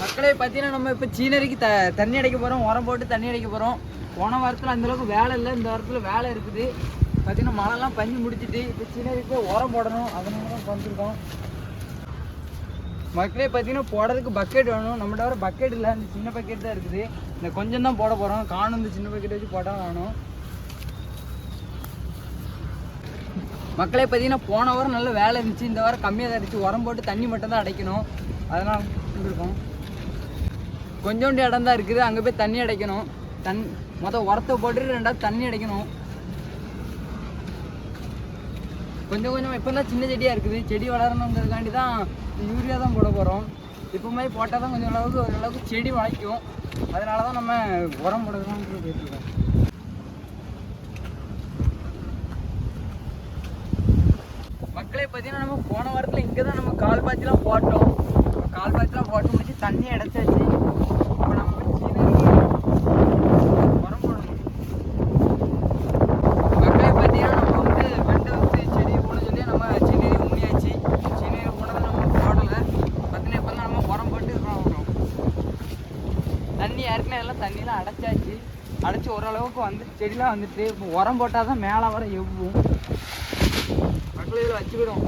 மக்களே பார்த்தீங்கன்னா நம்ம இப்போ சீனரிக்கு த தண்ணி அடைக்க போகிறோம் உரம் போட்டு தண்ணி அடைக்க போகிறோம் போன வாரத்தில் அந்தளவுக்கு வேலை இல்லை. இந்த வாரத்தில் வேலை இருக்குது. பார்த்தீங்கன்னா மழைலாம் பஞ்சு முடிச்சிட்டு இப்போ சீனரிக்கு உரம் போடணும். அதனால தான் வந்துருக்கோம் மக்களே பார்த்தீங்கன்னா போடுறதுக்கு பக்கெட் வேணும். நம்மகிட்ட வர பக்கெட் இல்லை. அந்த சின்ன பக்கெட் தான் இருக்குது. இந்த கொஞ்சம் தான் போட போகிறோம் காணும் இந்த சின்ன பக்கெட் வச்சு போட்டால் வேணும். மக்களே பார்த்தீங்கன்னா போன வாரம் நல்ல வேலை இருந்துச்சு. இந்த வாரம் கம்மியாக தான் இருந்துச்சு. உரம் போட்டு தண்ணி மட்டும் தான் அடைக்கணும். அதெல்லாம் இருக்கோம் கொஞ்சோண்டு இடம் தான் இருக்குது. அங்கே போய் தண்ணி அடைக்கணும். தன் மொத்தம் உரத்தை போட்டு ரெண்டாவது தண்ணி அடைக்கணும். கொஞ்சம் கொஞ்சம் இப்போ தான் சின்ன செடியாக இருக்குது. செடி வளரணுங்கிறதுக்காண்டி தான் யூரியா தான் போட போகிறோம் இப்போ மாதிரி போட்டால் தான் கொஞ்சம் அளவுக்கு ஓரளவுக்கு செடி வளைக்கும். அதனால தான் நம்ம உரம் போடுறதுலாம் கேட்டுருக்கோம். மக்களே பார்த்தீங்கன்னா நம்ம போன வாரத்தில் இங்கே தான் நம்ம கால் பாத்திலாம் போட்டோம். கால் பாத்திலாம் போட்டு முடிச்சு தண்ணி அடைச்சாச்சு இப்போ நம்ம போய் சீனரிக்கு உரம் போடணும் மக்களே பார்த்தீங்கன்னா நம்ம வந்து வெண்டை வந்து செடி போட சொல்லி நம்ம சீனரி ஊனியாச்சு சீனரி போனதை நம்ம போடலை பார்த்தீங்கன்னா இப்போ தான் நம்ம உரம் போட்டு இருக்கோம் வரோம். தண்ணி ஏற்கனவே எல்லாம் தண்ணியெலாம் அடைச்சாச்சு. அடைச்சி ஓரளவுக்கு வந்து செடிலாம் வந்துட்டு இப்போ உரம் போட்டால் தான் மேலே வர எவ்வும் மக்கள் இதில் வச்சுக்கிடும்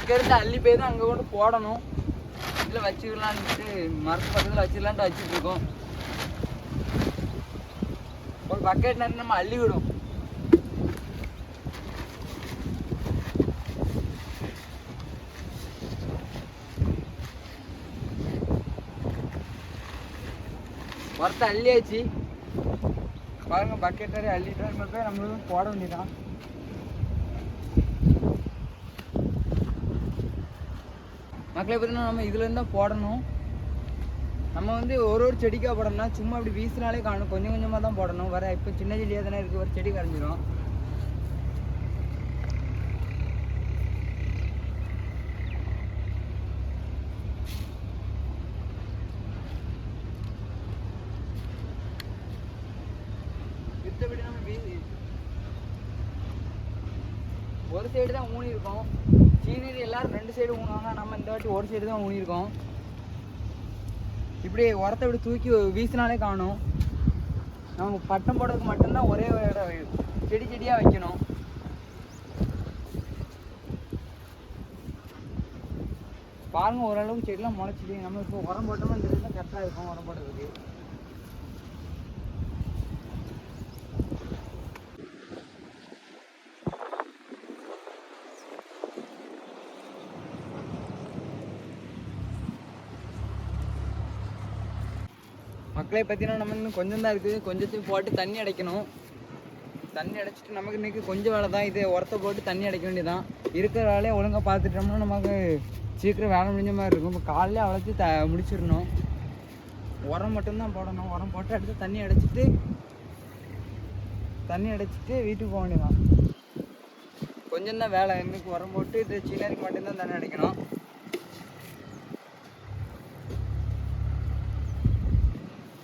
இங்கேருந்து அள்ளி போய் தான் அங்கே கொண்டு போடணும். இதில் வச்சுக்கலான்ட்டு மரத்து பக்கத்தில் வச்சுக்கலான்ட்டு வச்சுட்டு இருக்கோம். ஒரு பக்கெட் நேரம் நம்ம அள்ளி விடும் ஒருத்த அள்ளியாச்சு. பாருங்க பக்கெட் நிறைய அள்ளிட்டு நம்ம போய் நம்மளுக்கு போட வேண்டியதான் மக்களை பார்த்தீங்கன்னா நம்ம இதுலேருந்து தான் போடணும். நம்ம வந்து ஒரு ஒரு செடிக்காக போடணும்னா சும்மா அப்படி வீசினாலே காணும். கொஞ்சம் கொஞ்சமாக தான் போடணும். வர இப்போ சின்ன செடியாக தானே இருக்குது ஒரு செடி கரைஞ்சிரும். ஒரு சைடு தான் ஊனி இருக்கும். சீனரி எல்லாரும் ரெண்டு சைடு ஊனுவாங்க. நம்ம இந்த வாட்டி ஒரு சைடு தான் ஊனியிருக்கோம் இப்படி உரத்தை இப்படி தூக்கி வீசினாலே காணும். நம்ம பட்டம் போடுறதுக்கு மட்டும்தான் ஒரே இடம் செடி செடியாக வைக்கணும். பாருங்க ஓரளவுக்கு செடிலாம் முளைச்சிட்டு நம்ம இப்போ உரம் போட்டோம்னா இந்த இடத்துல கரெக்டாக இருக்கும் உரம் போடுறதுக்கு. மக்களை பார்த்தீங்கன்னா நம்ம இன்னும் கொஞ்சம் தான் இருக்குது கொஞ்சத்தையும் போட்டு தண்ணி அடைக்கணும். தண்ணி அடைச்சிட்டு நமக்கு இன்னைக்கு கொஞ்சம் வேலை தான் இது உரத்தை போட்டு தண்ணி அடைக்க வேண்டியதான் இருக்கிற வேலையை ஒழுங்காக பார்த்துட்டோம்னா நமக்கு சீக்கிரம் வேலை முடிஞ்ச மாதிரி இருக்கும். இப்போ காலையில் அழைச்சி த முடிச்சிடணும். உரம் மட்டும்தான் போடணும். உரம் போட்டு அடுத்து தண்ணி அடைச்சிட்டு தண்ணி அடைச்சிட்டு வீட்டுக்கு போக வேண்டியதான் கொஞ்சம் தான் வேலை. இன்னைக்கு உரம் போட்டு இது சின்ன மட்டும்தான் தண்ணி அடைக்கணும்.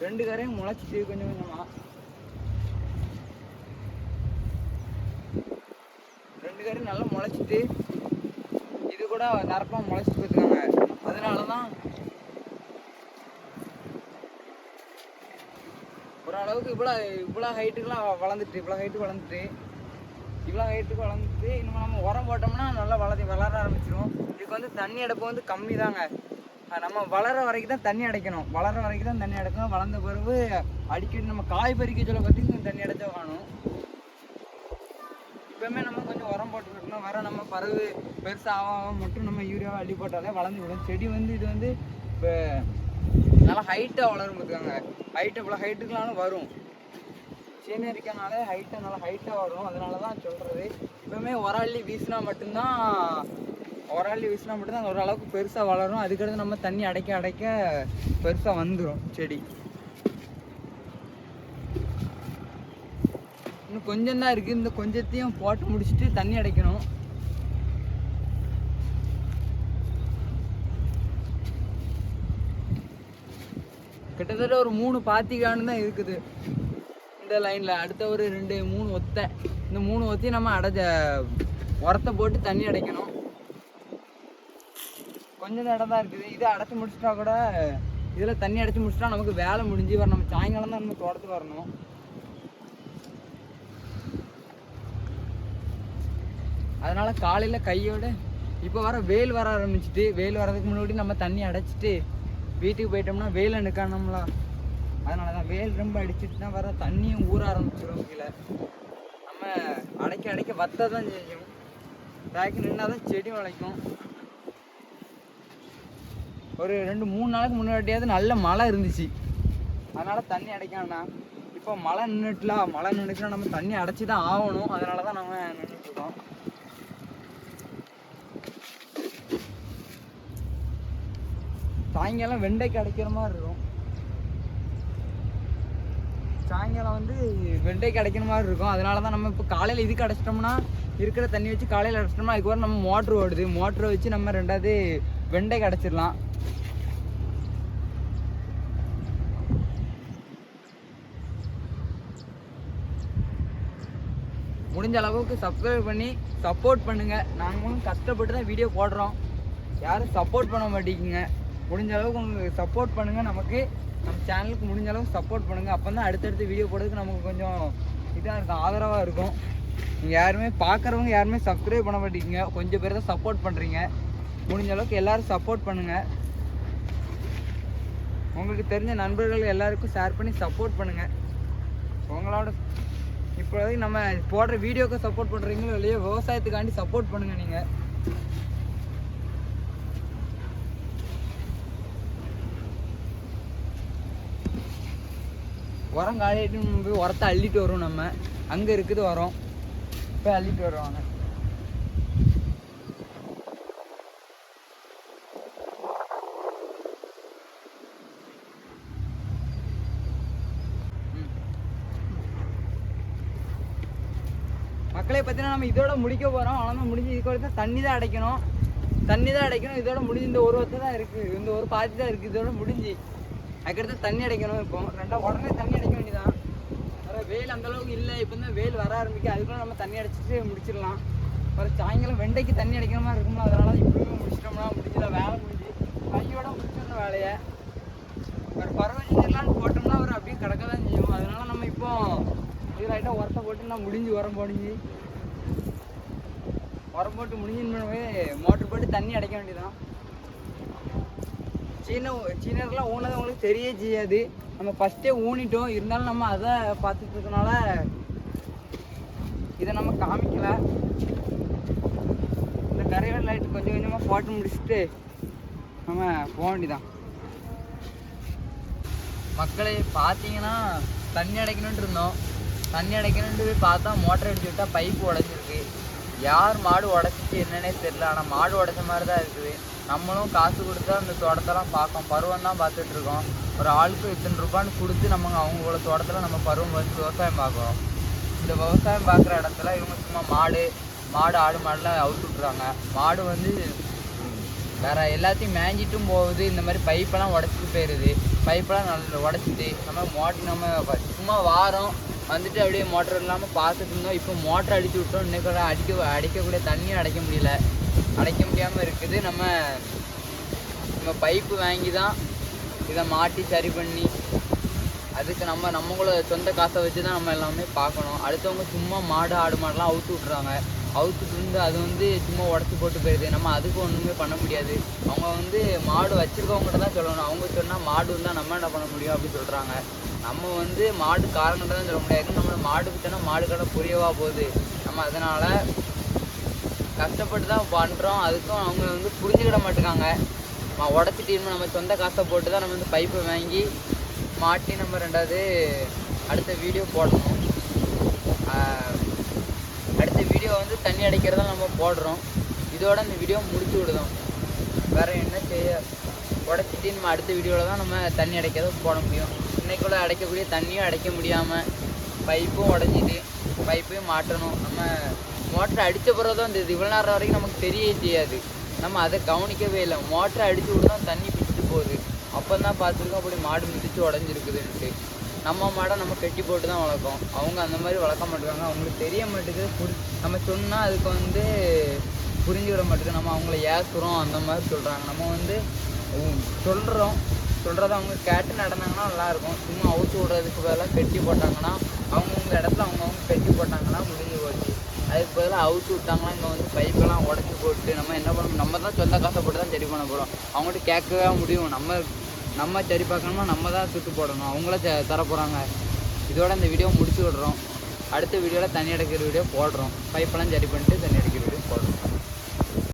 ரெண்டு கரையும் முளைச்சிட்டு கொஞ்சம் கொஞ்சமாக ரெண்டு கரையும் நல்லா முளைச்சிட்டு இது கூட நரப்பாக முளைச்சிட்டு போயிருக்காங்க அதனால தான் ஓரளவுக்கு இவ்வளோ இவ்வளோ ஹைட்டுக்கெலாம் வளர்ந்துட்டு இவ்வளோ ஹைட்டு வளர்ந்துட்டு இவ்வளோ ஹைட்டுக்கு வளர்ந்துட்டு இன்னும் நம்ம உரம் போட்டோம்னா நல்லா வளர்ந்து வளர ஆரம்பிச்சிடும் இதுக்கு வந்து தண்ணி எடுப்பு வந்து கம்மி தாங்க நம்ம வளர வரைக்கும் தான் தண்ணி அடைக்கணும். வளர வரைக்கும் தான் தண்ணி அடைக்கணும். வளர்ந்த பிறகு அடிக்கடி நம்ம காய் பறிக்க சொல்ல பார்த்தீங்கன்னா தண்ணி அடைச்சா காணும். இப்போவுமே நம்ம கொஞ்சம் உரம் போட்டுருக்கணும். வர நம்ம பறவு பெருசாக ஆகாம மட்டும் நம்ம யூரியாவை அள்ளி போட்டாலே வளர்ந்து விடும். செடி வந்து இது வந்து இப்போ நல்லா ஹைட்டாக வளரும் பார்த்துக்கோங்க ஹைட்டு இவ்வளோ ஹைட்டுக்கெலாம் வரும். சீனரிக்கனாலே ஹைட்டாக நல்லா ஹைட்டாக வரும். அதனால தான் சொல்கிறது இப்போவுமே உரள்ளி வீசினா மட்டும்தான் உரள்ளி வீசினா மட்டும்தான் ஓரளவுக்கு பெருசாக வளரும். அதுக்கடுத்து நம்ம தண்ணி அடைக்க அடைக்க பெருசாக வந்துடும் செடி. இன்னும் கொஞ்சம் தான் இருக்குது இந்த கொஞ்சத்தையும் போட்டு முடிச்சுட்டு தண்ணி அடைக்கணும். கிட்டத்தட்ட ஒரு மூணு பாத்திகான்னு தான் இருக்குது. இந்த லைனில் அடுத்த ஒரு ரெண்டு மூணு ஒத்தை. இந்த மூணு ஒத்தையும் நம்ம அடைச்ச உரத்தை போட்டு தண்ணி அடைக்கணும். கொஞ்சம் இடம் தான் இருக்குது. இதை அடைச்சி முடிச்சிட்டா கூட இதில் தண்ணி அடைச்சி முடிச்சிட்டா நமக்கு வேலை முடிஞ்சு வர நம்ம சாயங்காலம் தான் நம்ம தோட்டத்துக்கு வரணும். அதனால் காலையில் கையோடு இப்போ வர வெயில் வர ஆரம்பிச்சிட்டு வெயில் வர்றதுக்கு முன்னாடி நம்ம தண்ணி அடைச்சிட்டு வீட்டுக்கு போயிட்டோம்னா வெயில் நிற்கணும்ல அதனால தான் வெயில் ரொம்ப அடிச்சிட்டு தான் வர தண்ணியும் ஊற ஆரம்பிச்சிடும் கீழே. நம்ம அடைக்க அடைக்க வத்த தான் செய்யும். தேக்கி நின்னா தான் செடி முளைக்கும். ஒரு ரெண்டு மூணு நாளுக்கு முன்னாடியாவது நல்ல மழை இருந்துச்சு. அதனால் தண்ணி அடைக்கானா இப்போ மழை நின்றுட்டுலாம் மழை நின்றுச்சுன்னா நம்ம தண்ணி அடைச்சி தான் ஆகணும். அதனால தான் நம்ம நின்றுட்டுருக்கோம் சாயங்காலம் வெண்டைக்கு அடைக்கிற மாதிரி இருக்கும். சாயங்காலம் வந்து வெண்டைக்கு அடைக்கிற மாதிரி இருக்கும். அதனால தான் நம்ம இப்போ காலையில் இதுக்கு அடைச்சிட்டோம்னா இருக்கிற தண்ணி வச்சு காலையில் அடைச்சிட்டோம்னா அதுக்கப்புறம் நம்ம மோட்ரு ஓடுது. மோட்ரு வச்சு நம்ம ரெண்டாவது வெண்டை கிடச்சிடலாம். முடிஞ்ச அளவுக்கு சப்ஸ்கிரைப் பண்ணி சப்போர்ட் பண்ணுங்கள் நாங்களும் கஷ்டப்பட்டு தான் வீடியோ போடுறோம். யாரும் சப்போர்ட் பண்ண மாட்டேங்குங்க. முடிஞ்ச அளவுக்கு உங்களுக்கு சப்போர்ட் பண்ணுங்கள் நமக்கு நம்ம சேனலுக்கு முடிஞ்ச அளவுக்கு சப்போர்ட் பண்ணுங்கள் அப்போ தான் அடுத்தடுத்து வீடியோ போடுறதுக்கு நமக்கு கொஞ்சம் இதாக இருக்கும் ஆதரவாக இருக்கும். நீங்கள் யாருமே பார்க்குறவங்க யாருமே சப்ஸ்கிரைப் பண்ண மாட்டேங்குங்க கொஞ்சம் பேர் தான் சப்போர்ட் பண்ணுறீங்க முடிஞ்ச அளவுக்கு எல்லாரும் சப்போர்ட் பண்ணுங்க. உங்களுக்கு தெரிஞ்ச நண்பர்கள் எல்லாருக்கும் ஷேர் பண்ணி சப்போர்ட் பண்ணுங்க. உங்களோட இப்போதைக்கு நம்ம போடுற வீடியோக்கு சப்போர்ட் பண்ணுறீங்களோ இல்லையோ விவசாயத்துக்காண்டி சப்போர்ட் பண்ணுங்க நீங்கள் உரம் காலையிட்டு போய் உரத்தை அள்ளிட்டு வருவோம் நம்ம. அங்கே இருக்குது உரம். போய் அள்ளிட்டு வருவாங்க மக்களை பார்த்தீங்கன்னா நம்ம இதோட முடிக்க போகிறோம் அவ்வளோதான் முடிஞ்சு இதுக்கு வரைக்கும் தண்ணி தான் அடைக்கணும். தண்ணி தான் அடைக்கணும். இதோட முடிஞ்சு இந்த ஒரு வருஷம் தான் இருக்குது இந்த ஒரு பாதி தான் இருக்குது இதோட முடிஞ்சு. அதுக்கடுத்து தண்ணி அடைக்கணும் இப்போ. ரெண்டா உடனே தண்ணி அடைக்க வேண்டியதான் வேற வெயில் அந்த அளவுக்கு இல்லை. இப்போ தான் வெயில் வர ஆரம்பிக்கும் அதுக்குள்ள நம்ம தண்ணி அடைச்சிட்டு முடிச்சிடலாம். வர சாயங்காலம் வெண்டைக்கு தண்ணி அடைக்கிற மாதிரி இருக்கும்ல. அதனால இப்படியும் முடிச்சிட்டோம்னா முடிஞ்சல வேலை முடிஞ்சு. கையோட முடிச்சிடணும் வேலையை. ஒரு பறவைலான்னு போட்டோம்னா அவர் அப்படியே கிடக்க தான் செய்யும். அதனால நம்ம இப்போ இது உரத்தை போட்டு நான் முடிஞ்சு உரம் போடுஞ்சு உரம் போட்டு முடிஞ்சுன்னு மோட்டர் போட்டு தண்ணி அடைக்க வேண்டியதான் சீன சீனர்லாம் ஊனது உங்களுக்கு தெரிய செய்யாது. நம்ம ஃபஸ்ட்டே ஊனிட்டோம். இருந்தாலும் நம்ம அதை பார்த்துட்டு இருக்கனால இதை நம்ம காமிக்கல. இந்த கரைவல் லைட் கொஞ்சம் கொஞ்சமாக போட்டு முடிச்சுட்டு நம்ம போக வேண்டியதான் மக்களே பார்த்தீங்கன்னா தண்ணி அடைக்கணுன்ட்டு இருந்தோம். தண்ணி அடைக்கணுன்ட்டு போய் பார்த்தா மோட்டர் அடிச்சு விட்டால் பைப்பு உடஞ்சிருக்கு. யார் மாடு உடச்சிச்சு என்னன்னே தெரியல. ஆனால் மாடு உடச்ச மாதிரி தான் இருக்குது. நம்மளும் காசு கொடுத்தா அந்த தோட்டத்தெல்லாம் பார்க்கோம். பருவம் தான் பார்த்துட்டு இருக்கோம் ஒரு ஆளுக்கு இத்தனை ரூபான்னு கொடுத்து நம்ம அவங்களோட தோட்டத்தில் நம்ம பருவம் வச்சு விவசாயம் பார்க்குறோம். இந்த விவசாயம் பார்க்குற இடத்துல இவங்க சும்மா மாடு மாடு ஆடு மாடுலாம் அவுத்து விட்றாங்க மாடு வந்து வேறு எல்லாத்தையும் மேஞ்சிட்டும் போகுது. இந்த மாதிரி பைப்பெல்லாம் உடச்சிட்டு போயிடுது பைப்பெல்லாம் நல்லா உடச்சிட்டு நம்ம மோட்டர் நம்ம சும்மா வாரம் வந்துட்டு அப்படியே மோட்டர் இல்லாமல் பார்த்துட்டு இருந்தோம். இப்போ மோட்டர் அடிச்சு விட்டோம். இன்னைக்கு கூட அடிக்க அடிக்கக்கூடிய தண்ணியும் அடைக்க முடியல. அடைக்க முடியாமல் இருக்குது. நம்ம நம்ம பைப்பு வாங்கி தான் இதை மாட்டி சரி பண்ணி அதுக்கு நம்ம நம்மளோட சொந்த காசை வச்சு தான் நம்ம எல்லாமே பார்க்கணும். அடுத்தவங்க சும்மா மாடு ஆடு மாடெலாம் அவுத்து விட்றாங்க அவுத்துட்டு இருந்து அது வந்து சும்மா உடச்சி போட்டு போயிடுது. நம்ம அதுக்கு ஒன்றுமே பண்ண முடியாது. அவங்க வந்து மாடு வச்சுருக்கவங்ககிட்ட தான் சொல்லணும். அவங்க சொன்னால் மாடு இருந்தால் நம்ம என்ன பண்ண முடியும் அப்படின்னு சொல்கிறாங்க நம்ம வந்து மாடு காரங்கிட்ட தான் சொல்ல முடியாது. நம்ம மாடு விட்டோன்னா மாடு கடை புரியவா போகுது. நம்ம அதனால் கஷ்டப்பட்டு தான் பண்ணுறோம் அதுக்கும் அவங்க வந்து புரிஞ்சுக்கிட மாட்டேங்காங்க. உடச்சிட்டு நம்ம சொந்த காசை போட்டு தான் நம்ம வந்து பைப்பை வாங்கி மாட்டி நம்ம ரெண்டாவது அடுத்த வீடியோ போடணும். ஆஹ் அடுத்த வீடியோ வந்து தண்ணி அடைக்கிறதா நம்ம போடுறோம். இதோட இந்த வீடியோ முடிச்சு விடுதோம். வேற என்ன செய்ய? உடச்சிட்டு நம்ம அடுத்த வீடியோவில் தான் நம்ம தண்ணி அடைக்கிறத போட முடியும். இன்றைக்குள்ளே அடைக்கக்கூடிய தண்ணியும் அடைக்க முடியாமல் பைப்பும் உடஞ்சிட்டு பைப்பையும் மாட்டணும். நம்ம மோட்டர் அடித்த பிறகு தான் இந்த இவ்வளோ நேரம் வரைக்கும் நமக்கு தெரிய தெரியாது. நம்ம அதை கவனிக்கவே இல்லை. மோட்டரை அடித்து விட்டு தண்ணி பிடிச்சிட்டு போகுது. அப்போ தான் பார்த்துருக்கோம் அப்படி மாடு மிதித்து உடஞ்சிருக்குதுன்ட்டு. நம்ம மாடை நம்ம கட்டி போட்டு தான் வளர்க்கோம் அவங்க அந்த மாதிரி வளர்க்க மாட்டேங்காங்க அவங்களுக்கு தெரிய மாட்டேங்குது. புரி நம்ம சொன்னால் அதுக்கு வந்து புரிஞ்சுக்கிட மாட்டேங்குது. நம்ம அவங்கள ஏசுகிறோம் அந்த மாதிரி சொல்கிறாங்க நம்ம வந்து சொல்கிறோம் சொல்கிறத அவங்க கேட்டு நடந்தாங்கன்னா நல்லாயிருக்கும். சும்மா அவுத்து விடுறதுக்கு பதிலாக கட்டி போட்டாங்கன்னா அவங்கவுங்க இடத்துல அவங்கவுங்க கட்டி போட்டாங்கன்னா முடிஞ்சு போச்சு. அதுக்கு பதிலாக அவுத்து விட்டாங்கன்னா இங்கே வந்து பைப்பெல்லாம் உடச்சி போட்டு நம்ம என்ன பண்ணணும்? நம்ம தான் சொந்த காசை போட்டு தான் சரி பண்ண போகிறோம் அவங்கள்ட்ட கேட்கவே முடியும். நம்ம நம்ம சரி பார்க்கணும்னா நம்ம தான் சுட்டு போடணும். அவங்கள த- தர போகிறாங்க இதோட இந்த வீடியோ முடிச்சு விடுறோம் அடுத்த வீடியோவில் தண்ணி அடைக்கிற வீடியோ போடுறோம். பைப்பெல்லாம் சரி பண்ணிட்டு தண்ணி அடைக்கிற